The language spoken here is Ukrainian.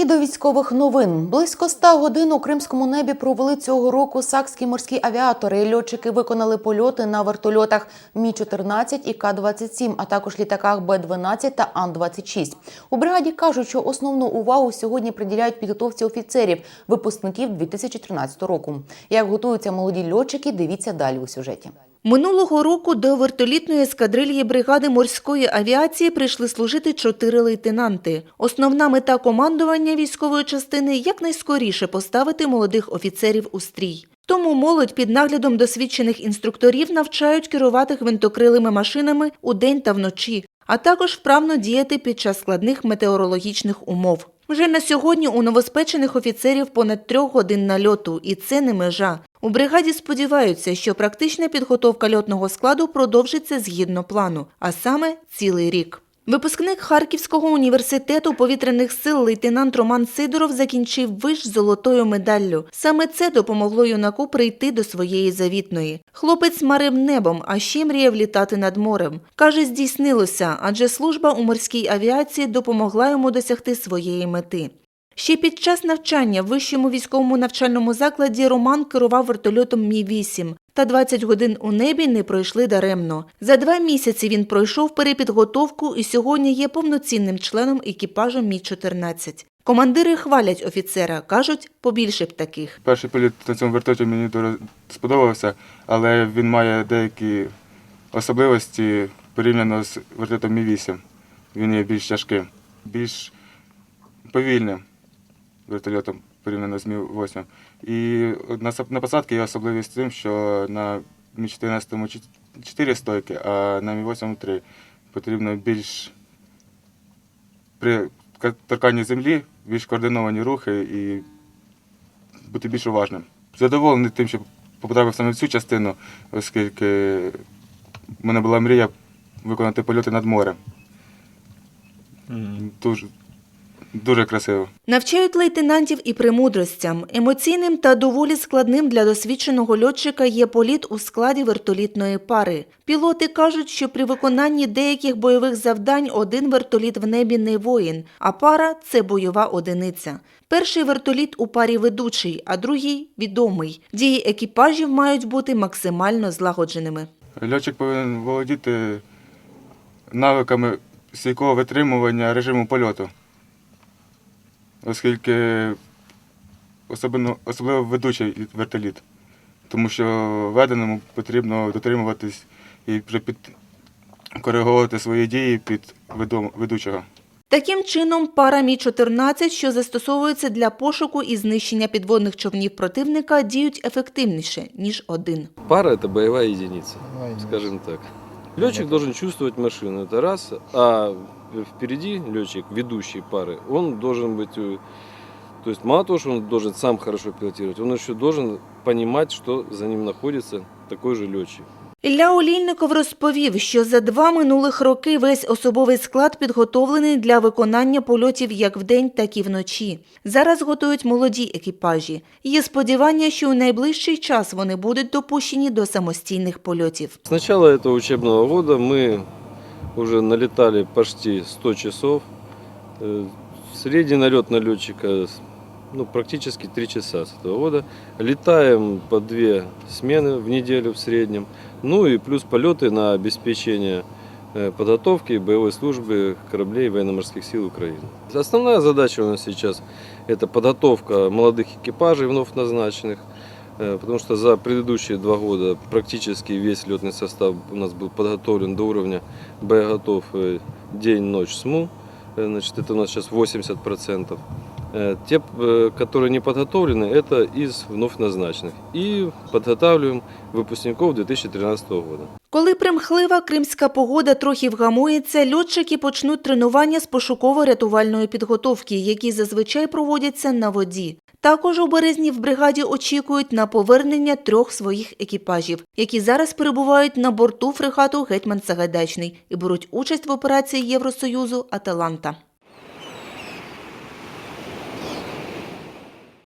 І до військових новин близько 100 годин у кримському небі провели цього року сакські морські авіатори. Льотчики виконали польоти на вертольотах Мі 14 і К 27 а також літаках Б 12 та Ан 26 У бригаді кажуть, що основну увагу сьогодні приділяють підготовці офіцерів, випускників 2013 року. Як готуються молоді льотчики, дивіться далі у сюжеті. Минулого року до вертолітної ескадрильї бригади морської авіації прийшли служити чотири лейтенанти. Основна мета командування військової частини якнайскоріше поставити молодих офіцерів у стрій. Тому молодь під наглядом досвідчених інструкторів навчають керувати гвинтокрилими машинами удень та вночі, а також вправно діяти під час складних метеорологічних умов. Вже на сьогодні у новоспечених офіцерів понад трьох годин нальоту, і це не межа. У бригаді сподіваються, що практична підготовка льотного складу продовжиться згідно плану, а саме цілий рік. Випускник Харківського університету повітряних сил лейтенант Роман Сидоров закінчив виш золотою медаллю. Саме це допомогло юнаку прийти до своєї завітної. Хлопець марив небом, а ще мріяв літати над морем. Каже, здійснилося, адже служба у морській авіації допомогла йому досягти своєї мети. Ще під час навчання в вищому військовому навчальному закладі Роман керував вертольотом Мі-8. Та 20 годин у небі не пройшли даремно. За два місяці він пройшов перепідготовку і сьогодні є повноцінним членом екіпажу Мі-14. Командири хвалять офіцера, кажуть, побільше б таких. Перший політ на цьому вертольоті мені дуже сподобався, але він має деякі особливості порівняно з вертольотом Мі-8. Він є більш тяжким, більш повільним вертольотом порівняно з Мі-8. І на, посадці є особливість тим, що на Мі-14 4 стойки, а на Мі-8 3. Потрібно більш при торканні землі більш координовані рухи і бути більш уважним. Задоволений тим, що потрапив саме в цю частину, оскільки в мене була мрія виконати польоти над морем. Дуже, дуже красиво. Навчають лейтенантів і премудростям. Емоційним та доволі складним для досвідченого льотчика є політ у складі вертолітної пари. Пілоти кажуть, що при виконанні деяких бойових завдань один вертоліт в небі не воїн, а пара це бойова одиниця. Перший вертоліт у парі ведучий, а другий відомий. Дії екіпажів мають бути максимально злагодженими. Льотчик повинен володіти навиками стійкого витримування режиму польоту, оскільки особливо, особливо ведучий вертоліт, тому що веденому потрібно дотримуватись і вже під коригувати свої дії під ведучого. Таким чином, пара Мі-14, що застосовується для пошуку і знищення підводних човнів противника, діють ефективніше, ніж один. Пара – это боевая единица, скажем так. Летчик должен чувствовать машину, это раз, а впереди летчик, ведущий пары, он должен быть, э, то есть мало того, что он должен сам хорошо пилотировать, он еще должен понимать, что за ним находится такой же летчик. Ілля Олійников розповів, що за два минулих роки весь особовий склад підготовлений для виконання польотів як вдень, так і вночі. Зараз готують молоді екіпажі. Є сподівання, що у найближчий час вони будуть допущені до самостійних польотів. С начала этого учебного года мы уже налетали почти 100 часов. Э, Средний налет на летчика Ну, практически 3 часа с этого года. Летаем по две смены в неделю в среднем. Ну и плюс полеты на обеспечение э, подготовки боевой службы кораблей военно-морских сил Украины. Основная задача у нас сейчас – это подготовка молодых экипажей вновь назначенных, Э, Потому что за предыдущие два года практически весь летный состав у нас был подготовлен до уровня боеготов день-ночь СМУ. Э, Значит, это у нас сейчас 80%. Э, Те, э, которые не подготовлены, это из вновь назначенных. И подготавливаем выпускников 2013 года. Коли примхлива кримська погода трохи вгамується, льотчики почнуть тренування з пошуково-рятувальної підготовки, які зазвичай проводяться на воді. Також у березні в бригаді очікують на повернення трьох своїх екіпажів, які зараз перебувають на борту фрегату Гетьман Сагайдачний і беруть участь в операції Євросоюзу Аталанта.